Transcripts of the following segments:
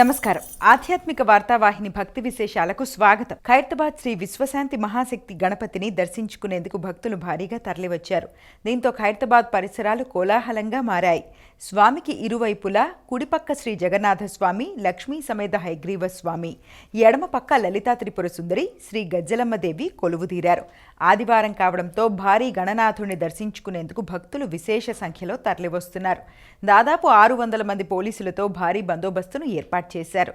నమస్కారం. ఆధ్యాత్మిక వార్తావాహిని భక్తి విశేషాలకు స్వాగతం. ఖైరతాబాద్ శ్రీ విశ్వశాంతి మహాశక్తి గణపతిని దర్శించుకునేందుకు భక్తులు భారీగా తరలివచ్చారు. దీంతో ఖైరతాబాద్ పరిసరాలు కోలాహలంగా మారాయి. స్వామికి ఇరువైపులా కుడిపక్క శ్రీ జగన్నాథ స్వామి లక్ష్మీ సమేత హైగ్రీవ స్వామి ఎడమ పక్క లలితా త్రిపుర సుందరి శ్రీ గజ్జలమ్మదేవి కొలువుదీరారు ఆదివారం కావడంతో భారీ గణనాథుడిని దర్శించుకునేందుకు భక్తులు విశేష సంఖ్యలో తరలివస్తున్నారు. దాదాపు ఆరు వందల మంది పోలీసులతో భారీ బందోబస్తును ఏర్పాటు చేశారు.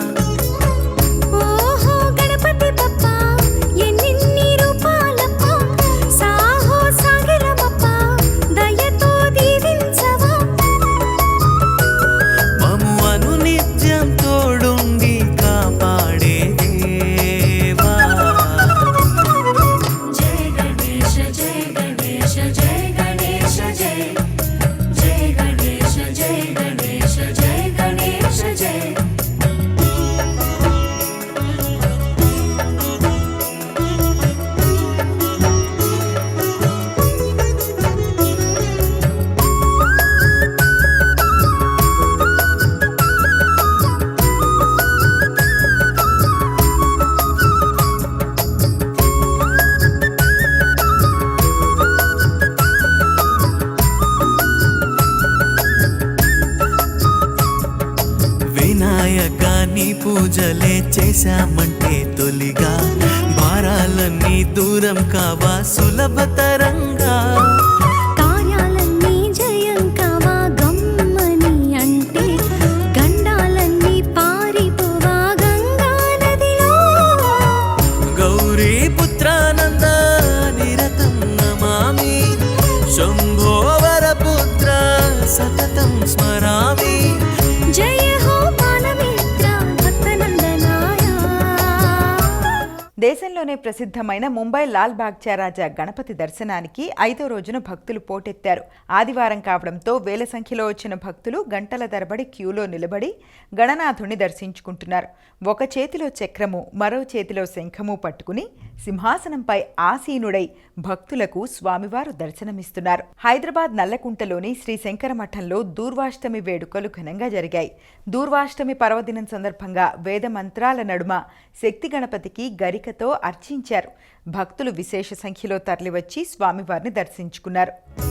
ప్రసిద్ధమైన ముంబై లాల్ బాగ్చారాజా గణపతి దర్శనానికి ఐదో రోజున భక్తులు పోటెత్తారు. ఆదివారం కావడంతో వేల సంఖ్యలో వచ్చిన భక్తులు గంటల తరబడి క్యూలో నిలబడి గణనాథుణ్ణి దర్శించుకుంటున్నారు. ఒక చేతిలో చక్రము మరో చేతిలో శంఖము పట్టుకుని సింహాసనంపై ఆసీనుడై భక్తులకు స్వామివారు దర్శనమిస్తున్నారు. హైదరాబాద్ నల్లకుంటలోని శ్రీ శంకర మఠంలో దూర్వాష్టమి వేడుకలు ఘనంగా జరిగాయి. దూర్వాష్టమి పర్వదినం సందర్భంగా వేద మంత్రాల నడుమ శక్తి గణపతికి గరికతో అర్చించారు. భక్తులు విశేష సంఖ్యలో తరలివచ్చి స్వామివారిని దర్శించుకున్నారు.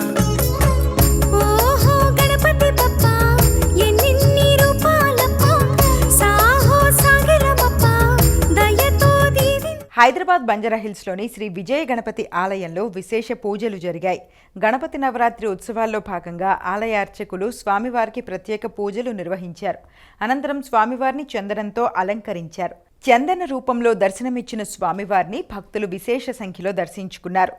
హైదరాబాద్ బంజారాహిల్స్లోని శ్రీ విజయ గణపతి ఆలయంలో విశేష పూజలు జరిగాయి. గణపతి నవరాత్రి ఉత్సవాల్లో భాగంగా ఆలయ అర్చకులు స్వామివారికి ప్రత్యేక పూజలు నిర్వహించారు. అనంతరం స్వామివారిని చందనంతో అలంకరించారు. చందన రూపంలో దర్శనమిచ్చిన స్వామివారిని భక్తులు విశేష సంఖ్యలో దర్శించుకున్నారు.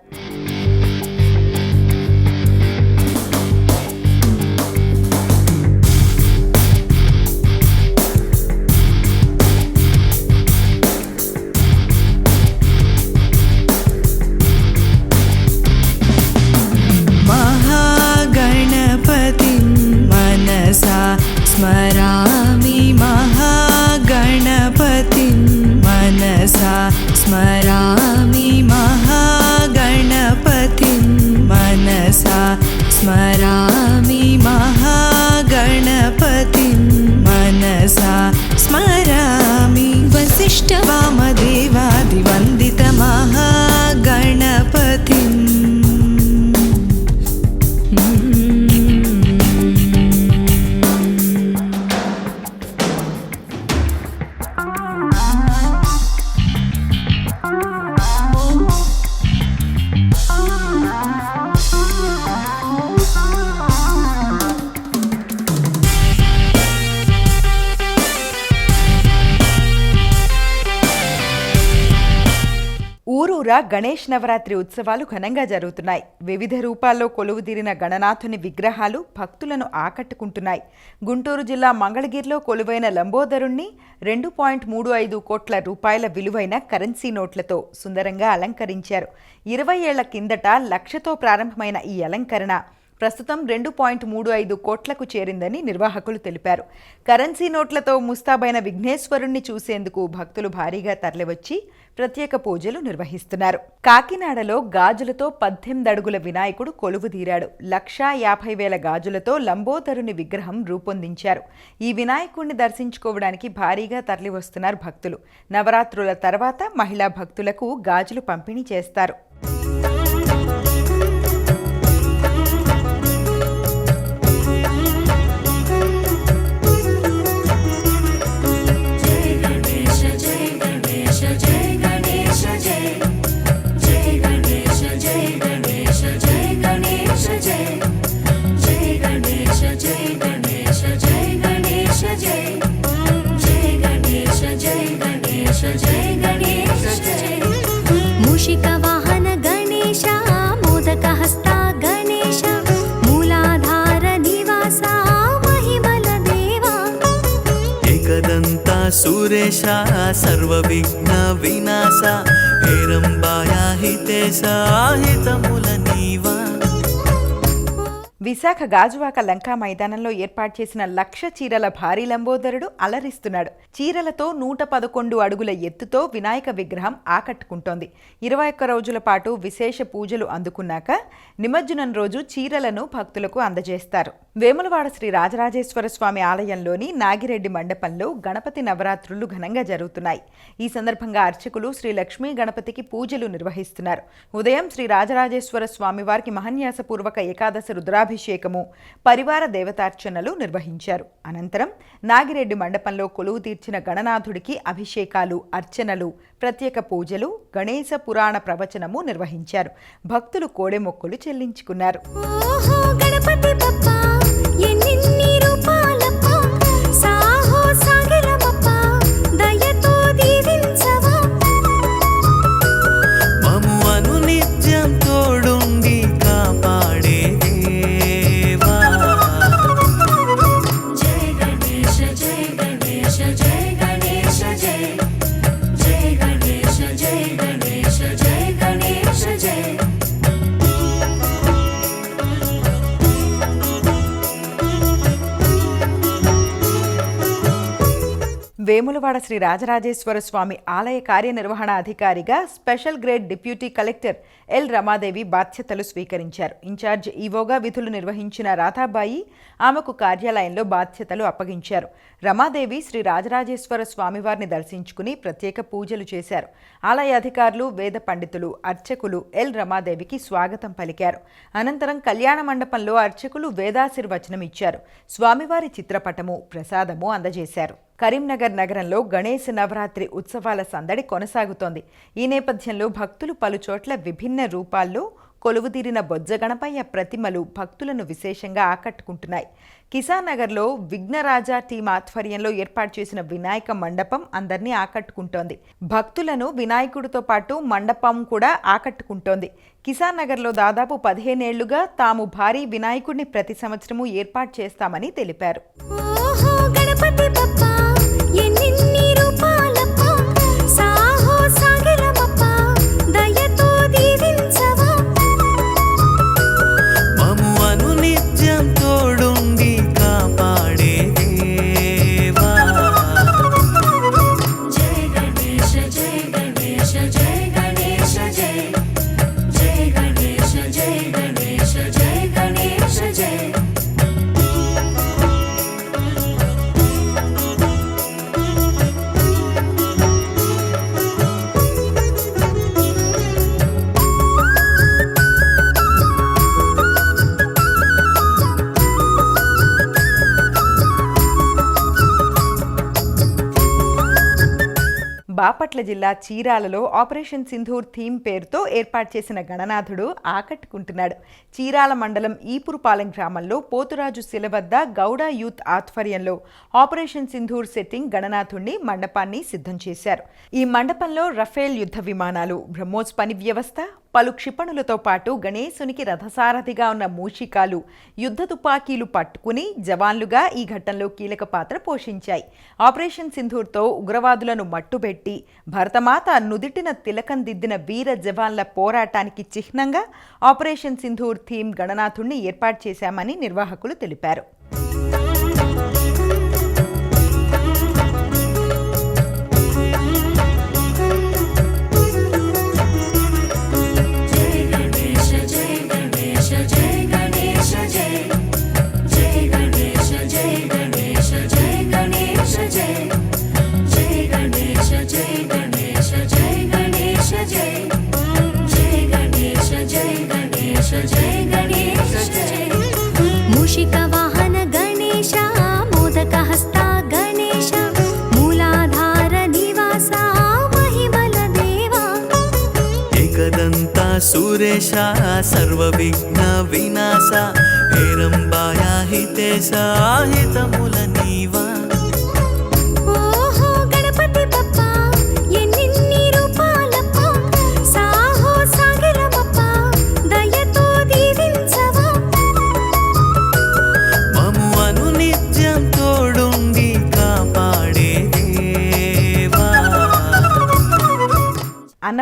ఊరూరా గణేష్ నవరాత్రి ఉత్సవాలు ఘనంగా జరుగుతున్నాయి. వివిధ రూపాల్లో కొలువుదీరిన గణనాథుని విగ్రహాలు భక్తులను ఆకట్టుకుంటున్నాయి. గుంటూరు జిల్లా మంగళగిరిలో కొలువైన లంబోదరుణ్ణి రెండు పాయింట్ మూడు ఐదు కోట్ల రూపాయల విలువైన కరెన్సీ నోట్లతో సుందరంగా అలంకరించారు. ఇరవై ఏళ్ళ కిందట లక్షతో ప్రారంభమైన ఈ అలంకరణ ప్రస్తుతం రెండు పాయింట్ మూడు ఐదు కోట్లకు చేరిందని నిర్వాహకులు తెలిపారు. కరెన్సీ నోట్లతో ముస్తాబైన విఘ్నేశ్వరుణ్ణి చూసేందుకు భక్తులు భారీగా తరలివచ్చి ప్రత్యేక పూజలు నిర్వహిస్తున్నారు. కాకినాడలో గాజులతో పద్దెనిమిది అడుగుల వినాయకుడు కొలువుదీరాడు లక్షా యాభై వేల గాజులతో లంబోదరుని విగ్రహం రూపొందించారు. ఈ వినాయకుడిని దర్శించుకోవడానికి భారీగా తరలివస్తున్నారు భక్తులు. నవరాత్రుల తర్వాత మహిళా భక్తులకు గాజులు పంపిణీ చేస్తారు. సురేశ సర్వవిఘ్న వినాశ హేరంబాయ హితే సాహితముల నీవా. విశాఖ గాజువాక లంకా మైదానంలో ఏర్పాటు చేసిన లక్ష చీరల భారీ లంబోదరుడు అలరిస్తున్నాడు. చీరలతో నూట పదకొండు అడుగుల ఎత్తుతో వినాయక విగ్రహం ఆకట్టుకుంటోంది. ఇరవై ఒక్క రోజుల పాటు విశేష పూజలు అందుకున్నాక నిమజ్జనం రోజు చీరలను భక్తులకు అందజేస్తారు. వేములవాడ శ్రీ రాజరాజేశ్వర స్వామి ఆలయంలోని నాగిరెడ్డి మండపంలో గణపతి నవరాత్రులు ఘనంగా జరుగుతున్నాయి. ఈ సందర్భంగా అర్చకులు శ్రీ లక్ష్మీ గణపతికి పూజలు నిర్వహిస్తున్నారు. ఉదయం శ్రీ రాజరాజేశ్వర స్వామి వారికి మహన్యాసపూర్వక ఏకాదశ రుద్రాభిషేకము పరివార దేవతార్చనలు నిర్వహించారు. అనంతరం నాగిరెడ్డి మండపంలో కొలువు తీర్చిన గణనాథుడికి అభిషేకాలు అర్చనలు ప్రత్యేక పూజలు గణేశ పురాణ ప్రవచనము నిర్వహించారు. భక్తులు కోడెమొక్కులు చెల్లించుకున్నారు. వేములవాడ శ్రీ రాజరాజేశ్వర స్వామి ఆలయ కార్యనిర్వహణ అధికారిగా special grade deputy collector L Ramadevi బాధ్యతలు స్వీకరించారు. ఇన్ఛార్జ్ ఈవోగా విధులు నిర్వహించిన రాధాబాయి ఆమెకు కార్యాలయంలో బాధ్యతలు అప్పగించారు. రమాదేవి శ్రీ రాజరాజేశ్వర స్వామివారిని దర్శించుకుని ప్రత్యేక పూజలు చేశారు. ఆలయ అధికారులు వేద పండితులు అర్చకులు ఎల్ రమాదేవికి స్వాగతం పలికారు. అనంతరం కళ్యాణ మండపంలో అర్చకులు వేదాశీర్వచనం ఇచ్చారు. స్వామివారి చిత్రపటము ప్రసాదము అందజేశారు. కరీంనగర్ నగరంలో గణేశ నవరాత్రి ఉత్సవాల సందడి కొనసాగుతోంది. ఈ నేపథ్యంలో భక్తులు పలుచోట్ల విభిన్న రూపాల్లో కొలువుదీరిన బొజ్జగణపయ్య ప్రతిమలు భక్తులను విశేషంగా ఆకట్టుకుంటున్నాయి. కిసాన్ నగర్లో విఘ్నరాజా టీం ఆధ్వర్యంలో ఏర్పాటు చేసిన వినాయక మండపం అందరినీ ఆకట్టుకుంటోంది. భక్తులను వినాయకుడితో పాటు మండపం కూడా ఆకట్టుకుంటోంది. కిసాన్ నగర్లో దాదాపు పదిహేనేళ్ళుగా తాము భారీ వినాయకుడిని ప్రతి సంవత్సరము ఏర్పాటు చేస్తామని తెలిపారు. ఓహో గణపతి జిల్లా చీరాలలో ఆపరేషన్ సింధూర్ థీమ్ పేరుతో ఏర్పాటు చేసిన గణనాథుడు ఆకట్టుకుంటున్నాడు. చీరాల మండలం ఈపురుపాలెం గ్రామంలో పోతురాజు శిల వద్ద గౌడ యూత్ ఆధ్వర్యంలో ఆపరేషన్ సింధూర్ సెట్టింగ్ గణనాథుడిని మండపాన్ని సిద్ధం చేశారు. ఈ మండపంలో రఫేల్ యుద్ధ విమానాలు బ్రహ్మోస్ పని వ్యవస్థ పలు క్షిపణులతో పాటు గణేశునికి రథసారథిగా ఉన్న మూషికాలు యుద్ధ తుపాకీలు పట్టుకుని జవాన్లుగా ఈ ఘట్టంలో కీలక పాత్ర పోషించాయి. ఆపరేషన్ సింధూర్తో ఉగ్రవాదులను మట్టుబెట్టి భరతమాత నుదిటిన తిలకం దిద్దిన వీర జవాన్ల పోరాటానికి చిహ్నంగా ఆపరేషన్ సింధూర్ థీమ్ గణనాథుణ్ణి ఏర్పాటు చేశామని నిర్వాహకులు తెలిపారు. సాహితములని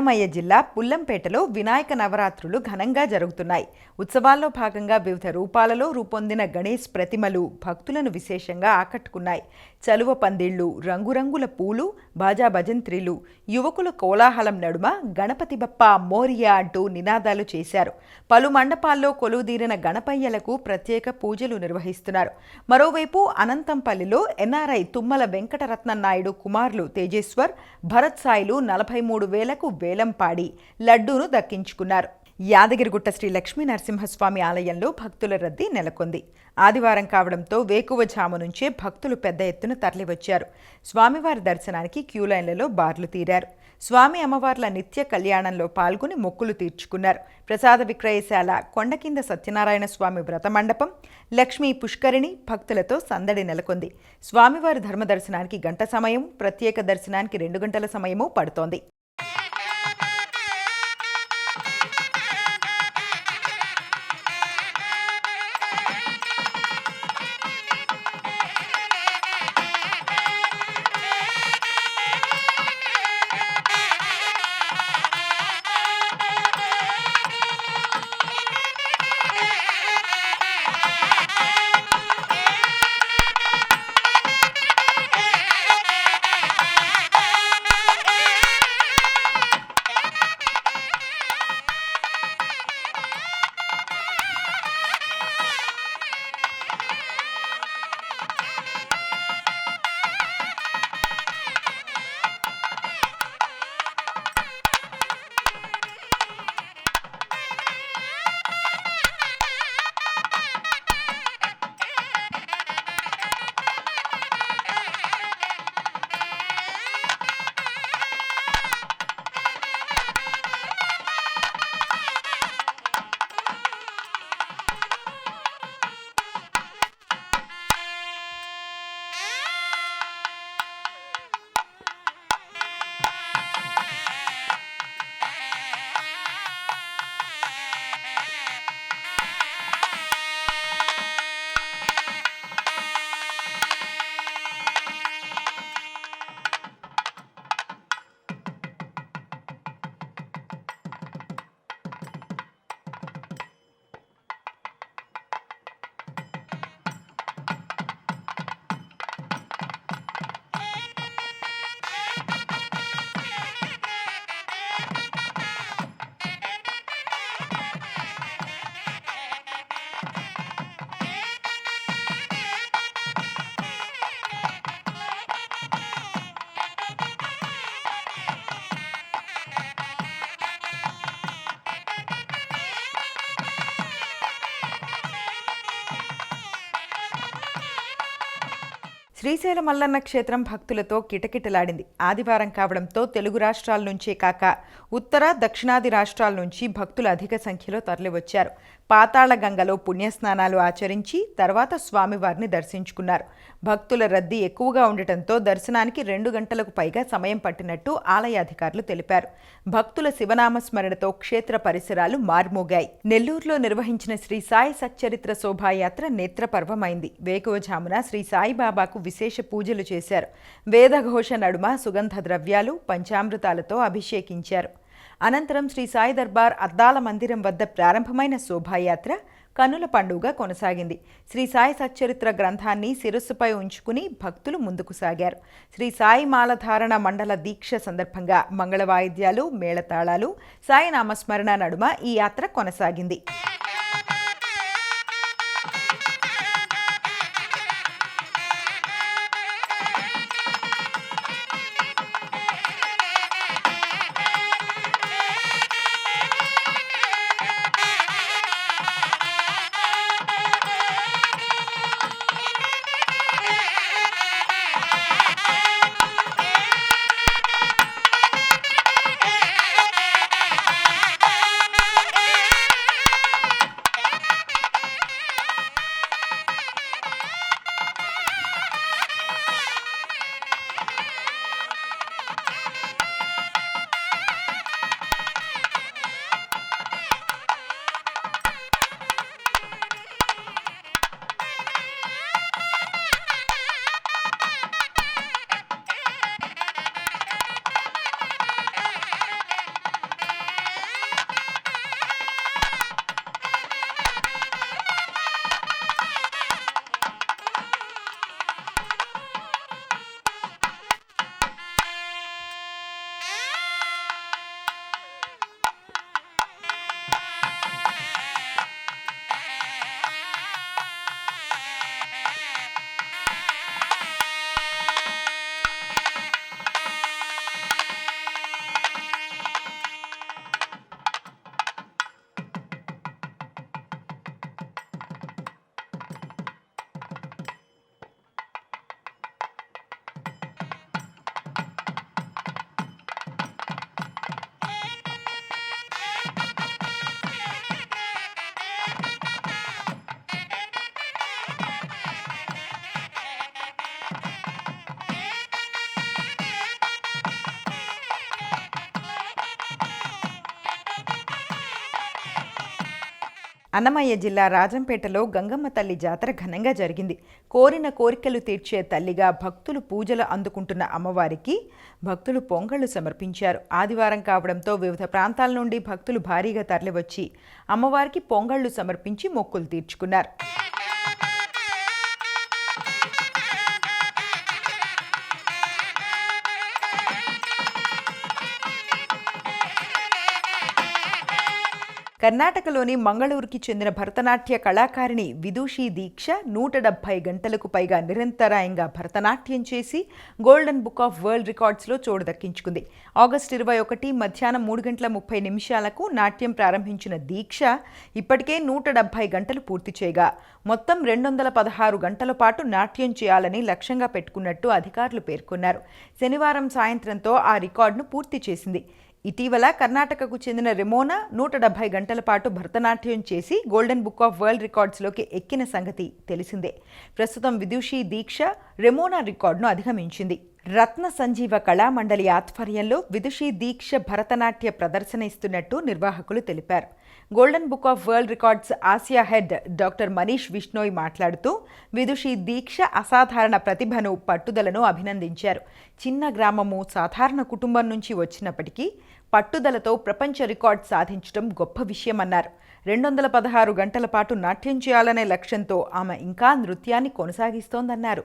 అన్నమయ్య జిల్లా పుల్లంపేటలో వినాయక నవరాత్రులు ఘనంగా జరుగుతున్నాయి. ఉత్సవాల్లో భాగంగా వివిధ రూపాలలో రూపొందిన గణేష్ ప్రతిమలు భక్తులను విశేషంగా ఆకట్టుకున్నాయి. చలువ పందిళ్ళు రంగురంగుల పూలు బాజా భజంత్రీలు యువకుల కోలాహలం నడుమ గణపతి బప్ప మోరియా అంటూ నినాదాలు చేశారు. పలు మండపాల్లో కొలువుదీరిన గణపయ్యలకు ప్రత్యేక పూజలు నిర్వహిస్తున్నారు. మరోవైపు అనంతంపల్లిలో ఎన్ఆర్ఐ తుమ్మల వెంకటరత్న నాయుడు కుమారులు తేజేశ్వర్ భరత్ సాయిలు నలభై మూడు వేలకు వేలం పాడి లడ్డూను దక్కించుకున్నారు. యాదగిరిగుట్ట శ్రీ లక్ష్మీ నరసింహస్వామి ఆలయంలో భక్తుల రద్దీ నెలకొంది. ఆదివారం కావడంతో వేకువజాము నుంచే భక్తులు పెద్ద ఎత్తున తరలివచ్చారు. స్వామివారి దర్శనానికి క్యూ లైన్లలో బార్లు తీరారు. స్వామి అమ్మవార్ల నిత్య కళ్యాణంలో పాల్గొని మొక్కులు తీర్చుకున్నారు. ప్రసాద విక్రయశాల కొండకింద సత్యనారాయణ స్వామి వ్రత మండపం లక్ష్మీ పుష్కరిణి భక్తులతో సందడి నెలకొంది. స్వామివారి ధర్మ దర్శనానికి గంట సమయం ప్రత్యేక దర్శనానికి రెండు గంటల సమయము పడుతోంది. శ్రీశైల మల్లన్న క్షేత్రం భక్తులతో కిటకిటలాడింది. ఆదివారం కావడంతో తెలుగు రాష్ట్రాల నుంచే కాక ఉత్తర దక్షిణాది రాష్ట్రాల నుంచి భక్తులు అధిక సంఖ్యలో తరలివచ్చారు. పాతాళగంగలో పుణ్యస్నానాలు ఆచరించి తర్వాత స్వామివారిని దర్శించుకున్నారు. భక్తుల రద్దీ ఎక్కువగా ఉండటంతో దర్శనానికి రెండు గంటలకు పైగా సమయం పట్టినట్టు ఆలయ అధికారులు తెలిపారు. భక్తుల శివనామస్మరణతో క్షేత్ర పరిసరాలు మార్మోగాయి. నెల్లూరులో నిర్వహించిన శ్రీ సాయి సచ్చరిత్ర శోభాయాత్ర నేత్రపర్వమైంది. వేకువజామున శ్రీ సాయిబాబాకు విశేష పూజలు చేశారు. వేదఘోష నడుమ సుగంధ ద్రవ్యాలు పంచామృతాలతో అభిషేకించారు. అనంతరం శ్రీ సాయి దర్బార్ అద్దాల మందిరం వద్ద ప్రారంభమైన శోభాయాత్ర కనుల పండుగ కొనసాగింది. శ్రీ సాయి సచ్చరిత్ర గ్రంథాన్ని శిరస్సుపై ఉంచుకుని భక్తులు ముందుకు సాగారు. శ్రీ సాయి మాలధారణ మండల దీక్ష సందర్భంగా మంగళ వాయిద్యాలు మేళతాళాలు సాయి నామస్మరణ నడుమ ఈ యాత్ర కొనసాగింది. అన్నమయ్య జిల్లా రాజంపేటలో గంగమ్మ తల్లి జాతర ఘనంగా జరిగింది. కోరిన కోరికలు తీర్చే తల్లిగా భక్తులు పూజలు అందుకుంటున్న అమ్మవారికి భక్తులు పొంగళ్ళు సమర్పించారు. ఆదివారం కావడంతో వివిధ ప్రాంతాల నుండి భక్తులు భారీగా తరలివచ్చి అమ్మవారికి పొంగళ్ళు సమర్పించి మొక్కులు తీర్చుకున్నారు. కర్ణాటకలోని మంగళూరుకి చెందిన భరతనాట్య కళాకారిణి విదూషి దీక్ష నూట డెబ్బై గంటలకు పైగా నిరంతరాయంగా భరతనాట్యం చేసి గోల్డెన్ బుక్ ఆఫ్ వరల్డ్ రికార్డ్స్లో చోటు దక్కించుకుంది. ఆగస్టు ఇరవై ఒకటి మధ్యాహ్నం మూడు గంటల ముప్పై నిమిషాలకు నాట్యం ప్రారంభించిన దీక్ష ఇప్పటికే నూట డెబ్బై గంటలు పూర్తి చేయగా మొత్తం రెండు వందల పదహారు గంటల పాటు నాట్యం చేయాలని లక్ష్యంగా పెట్టుకున్నట్టు అధికారులు పేర్కొన్నారు. శనివారం సాయంత్రంతో ఆ రికార్డును పూర్తి చేసింది. ఇటీవల కర్ణాటకకు చెందిన రెమోనా నూట డెబ్బై గంటల పాటు భరతనాట్యం చేసి గోల్డెన్ బుక్ ఆఫ్ వరల్డ్ రికార్డ్స్లోకి ఎక్కిన సంగతి తెలిసిందే. ప్రస్తుతం విదుషి దీక్ష రెమోనా రికార్డును అధిగమించింది. రత్న సంజీవ కళామండలి ఆధ్వర్యంలో విదుషి దీక్ష భరతనాట్య ప్రదర్శన ఇస్తున్నట్టు నిర్వాహకులు తెలిపారు. Golden Book of World Records Asia head doctor Manish Vishnoi మాట్లాడుతూ విదుషి దీక్ష అసాధారణ ప్రతిభను పట్టుదలను అభినందించారు. చిన్న గ్రామము సాధారణ కుటుంబం నుంచి వచ్చినప్పటికీ పట్టుదలతో ప్రపంచ రికార్డ్ సాధించడం గొప్ప విషయమన్నారు. రెండు వందల పదహారు గంటల పాటు నాట్యం చేయాలనే లక్ష్యంతో ఆమె ఇంకా నృత్యాన్ని కొనసాగిస్తోందన్నారు.